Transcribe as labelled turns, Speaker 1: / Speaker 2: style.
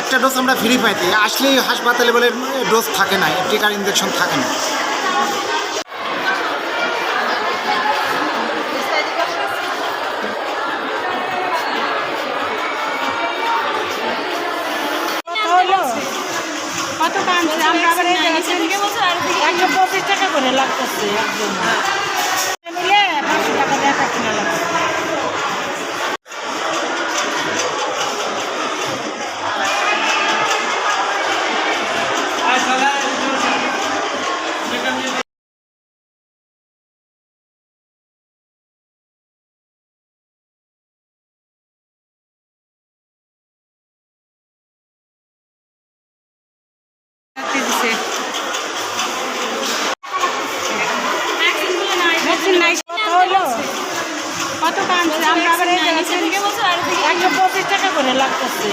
Speaker 1: একটা ডোজ আমরা ফ্রি পাইতে আসলেই হাসপাতালে বলে ডোজ থাকে না টিকার ইঞ্জেকশন থাকে না।
Speaker 2: কত কাঁদছে? আমরা আবার একশো পঁচিশ টাকা করে লাগতেছে একজন
Speaker 3: নাই
Speaker 2: কত কাঁদছে আমরা আবার একশো পঁচিশ টাকা করে লাগতেছে